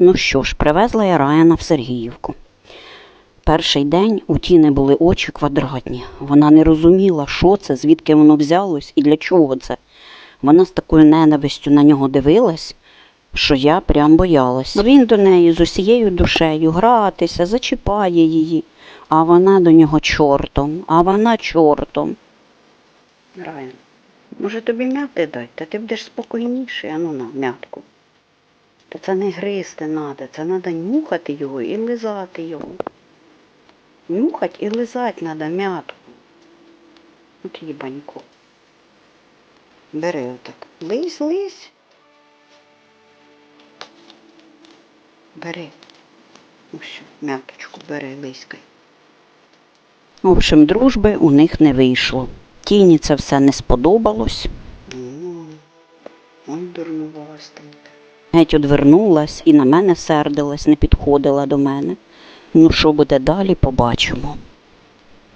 Ну що ж, привезла я Раяна в Сергіївку. Перший день у тіни були очі квадратні. Вона не розуміла, що це, звідки воно взялось і для чого це. Вона з такою ненавистю на нього дивилась, що я прям боялась. Він до неї з усією душею гратися, зачіпає її, а вона до нього чортом, а вона чортом. Раян, може тобі м'яти дай, та ти будеш спокійніший, а ну на м'ятку. Та це не гризти треба, це треба нюхати його і лизати його. Нюхать і лизати треба м'ятку. От їбанько. Бери отак. Лись, лись. Бери. Ну що, м'яточку бери, лиськай. В общем, дружби у них не вийшло. Тіні це все не сподобалось. Ну, он дурнувастий. Геть одвернулась і на мене сердилась, не підходила до мене. Ну, що буде далі, побачимо.